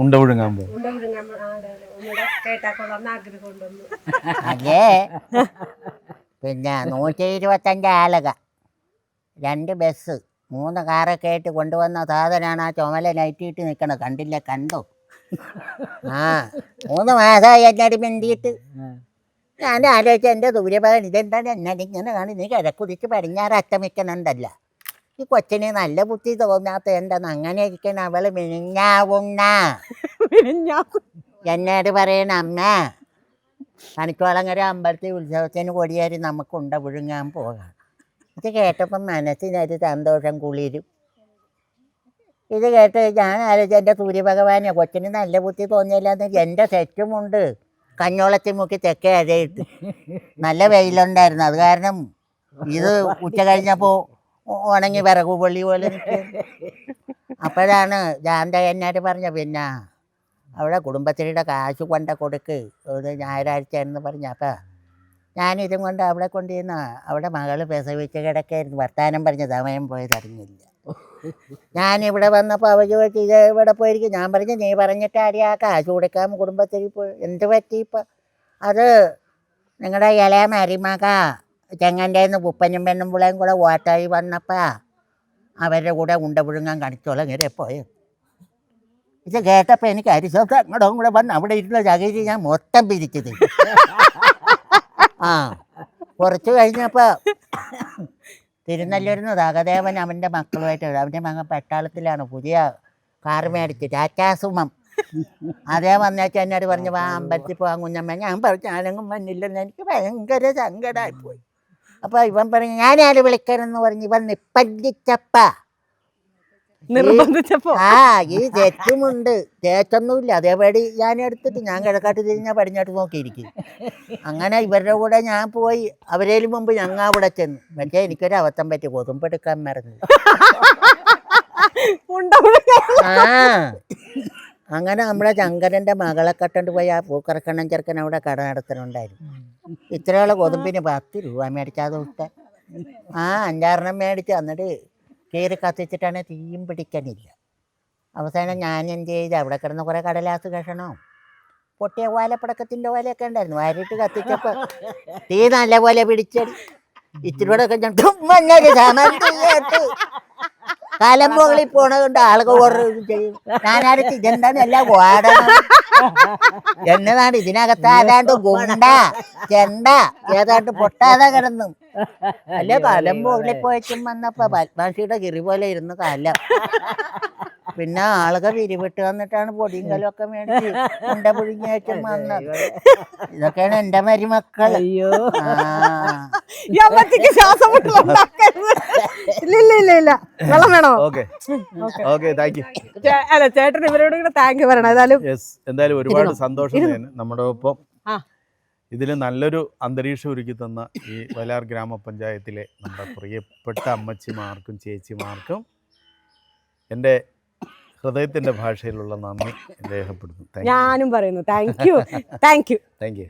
ഉണ്ട. വിഴുങ്ങാൻ പോകും പിന്നെ നൂറ്റി ഇരുപത്തഞ്ച് ആലക. രണ്ട് ബസ് മൂന്ന് കാറൊക്കെ ആയിട്ട് കൊണ്ടുവന്ന സാധനമാണ് ആ ചുമല നൈറ്റിയിട്ട് നിൽക്കണത് കണ്ടില്ല? കണ്ടോ? ആ മൂന്ന് മാസമായി എന്നോട് മിണ്ടിയിട്ട്. ഞാൻ ആലോചിച്ച എന്റെ ദൂരഭാഗം ഇതെന്താണ്? എന്നോട് ഇങ്ങനെ കാണി നീ കിഴക്കുതിച്ച് പടിഞ്ഞാറ് അറ്റമിക്കണുണ്ടല്ല ഈ കൊച്ചിന് നല്ല ബുദ്ധി തോന്നാത്ത എന്താന്ന് അങ്ങനെ ഇരിക്കണ അവൾ മിനിഞ്ഞാവുന്ന എന്നോട് പറയണ അമ്മ കണിക്കോളങ്ങര അമ്പലത്തിൽ ഉത്സവത്തിന് കൊടിയേറി നമുക്ക് ഉണ്ട വിഴുങ്ങാൻ പോകാം. ഇത് കേട്ടപ്പം മനസ്സിനൊരു സന്തോഷം കുളിരും. ഇത് കേട്ട് ഞാൻ ആലോചിച്ച എന്റെ സൂര്യഭഗവാനെ കൊച്ചിന് നല്ല ബുദ്ധി തോന്നിയില്ലാന്ന് എന്റെ സെറ്റുമുണ്ട് കഞ്ഞോളത്തിൽ മുക്കി തെക്കേ അഴയിട്ട് നല്ല വെയിലുണ്ടായിരുന്നു അത് കാരണം ഇത് ഉച്ച കഴിഞ്ഞപ്പോൾ ഉണങ്ങി വിറകു പൊള്ളി പോലെ. അപ്പോഴാണ് ജാന്ത എന്നോട് പറഞ്ഞ പിന്നെ അവിടെ കുടുംബശ്രീയുടെ കാശ് കൊണ്ട കൊടുക്ക്. ഒരു ഞായറാഴ്ച എന്ന് പറഞ്ഞ. അപ്പം ഞാനിതും കൊണ്ട് അവിടെ കൊണ്ടുവന്ന അവിടെ മകൾ പ്രസവിച്ച് കിടക്കായിരുന്നു. വർത്താനം പറഞ്ഞ സമയം പോയതറിഞ്ഞില്ല ഞാനിവിടെ വന്നപ്പോൾ അവർ ചോദിച്ചു ഇത് ഇവിടെ പോയിരിക്കും? ഞാൻ പറഞ്ഞു നീ പറഞ്ഞിട്ട് ആ കാശ് കൊടുക്കാൻ കുടുംബശ്രീ പോയി എന്ത് പറ്റി ഇപ്പം? അത് നിങ്ങളുടെ ഇല മരിമക ചെങ്ങന്റെ നിന്ന് പുപ്പനും പെണ്ണും പിള്ളേയും കൂടെ ഓട്ടായി വന്നപ്പോൾ അവരുടെ കൂടെ ഉണ്ട പുഴുങ്ങാൻ കണിച്ചോളം ഇങ്ങനെ പോയത്. ഇത് കേട്ടപ്പോൾ എനിക്ക് അരിശോസം അങ്ങോട്ടും കൂടെ വന്ന് അവിടെ ഇരുന്ന ചകിരി ഞാൻ മൊത്തം പിരിച്ചത്. ആ കുറച്ച് കഴിഞ്ഞപ്പോൾ തിരുനെല്ലൂരിന്ന് സഹദേവൻ അവന്റെ മക്കളുമായിട്ട് അവന്റെ മകൻ പട്ടാളത്തിലാണ് പുതിയ കാർ മേടിച്ച് ടാറ്റാസുമം അതേ വന്നേച്ചാൽ എന്നോട് പറഞ്ഞു വാ അമ്പലത്തിൽ പോകാൻ കുഞ്ഞമ്മ. ഞാൻ പറഞ്ഞു ഞാനെങ്ങും വന്നില്ലെന്ന് എനിക്ക് ഭയങ്കര സങ്കടമായിപ്പോയി അപ്പോൾ ഇവൻ പറഞ്ഞു ഞാനാര് വിളിക്കാനെന്ന് പറഞ്ഞ് ഇവൻ നിപ്പന്തിച്ചപ്പ നിർബന്ധിച്ചപ്പോ? ആ ഈ തെറ്റുമുണ്ട് തേറ്റൊന്നുമില്ല അതേപടി ഞാൻ എടുത്തിട്ട് ഞാൻ കിഴക്കാട്ട് തിരിഞ്ഞാൽ പടിഞ്ഞാട്ട് നോക്കിയിരിക്കും. അങ്ങനെ ഇവരുടെ കൂടെ ഞാൻ പോയി. അവരേലും മുമ്പ് ഞങ്ങൾ അവിടെ ചെന്ന്. പക്ഷേ എനിക്കൊരു അബദ്ധം പറ്റി. കൊതുമ്പെടുക്കാൻ മറന്നു. ആ. അങ്ങനെ നമ്മളെ ശങ്കരന്റെ മകളെ കട്ടണ്ട് പോയി ആ പൂക്കറക്കണ്ണൻ ചെറുക്കൻ അവിടെ കട നടത്തുന്നുണ്ടായിരുന്നു ഇത്രയുള്ള ഗോതമ്പിന് പത്ത് രൂപ മേടിക്കാതെ വിട്ട. ആ അഞ്ചാറെണ്ണം മേടിച്ച് എന്നിട്ട് കീറി കത്തിച്ചിട്ടാണ് തീയും പിടിക്കാനില്ല. അവസാനം ഞാൻ എന്ത് ചെയ്ത് അവിടെ കിടന്ന് കുറേ കടലാസ് കഷണോ പൊട്ടിയ ഓലപ്പടക്കത്തിന്റെ ഓലയൊക്കെ ഉണ്ടായിരുന്നു വാരിട്ട് കത്തിച്ചപ്പോൾ തീ നല്ലപോലെ പിടിച്ചടി. ഇത്തിരിയോടെ ഒക്കെ ഞാൻ മഞ്ഞ മുകളിൽ പോണതുകൊണ്ട് ആളുകൾ ഓർഡർ ചെയ്യും. ഞാനാരും ഇതെന്താന്ന് എല്ലാം ഓടണം എന്നതാണ് ഇതിനകത്ത് ആരാണ്ട് ഗുണ്ട ചെണ്ട ഏതാണ്ട് പൊട്ടാതെ കിടന്നു. അല്ലെ കാലം മുകളിൽ പോയച്ചും വന്നപ്പോ പത്മാഷിയുടെ കിറി പോലെ ഇരുന്ന് കാലം. പിന്നെ ആളുകൾ പിരിവിട്ട് വന്നിട്ടാണ് പൊടിയും കലും ഒക്കെ മേടിച്ച് ഉണ്ട പുഴുങ്ങിയേച്ചും വന്നത്. ഇതൊക്കെയാണ് എന്റെ മരുമക്കൾ അയ്യോ. ശ്വാസം. ഇല്ല ഇല്ല ഇല്ല ഇല്ല വെള്ളം വേണോ ഓക്കെ ഓക്കെ താങ്ക് യു അല്ല ചേട്ടൻ ഇവരോട് കൂടെ താങ്ക് യു പറയണം. ഏതായാലും യെസ് എന്തായാലും ഒരുപാട് സന്തോഷം? നമ്മുടെ ഒപ്പം ഇതിൽ ഇതിൽ നല്ലൊരു അന്തരീക്ഷം ഒരുക്കി തന്ന ഈ വയലാർ ഗ്രാമപഞ്ചായത്തിലെ നമ്മുടെ പ്രിയപ്പെട്ട അമ്മച്ചിമാർക്കും ചേച്ചിമാർക്കും എന്റെ ഹൃദയത്തിന്റെ ഭാഷയിലുള്ള നന്ദി രേഖപ്പെടുത്തുന്നു. താങ്ക് ഞാനും പറയുന്നു. Thank you thank you thank you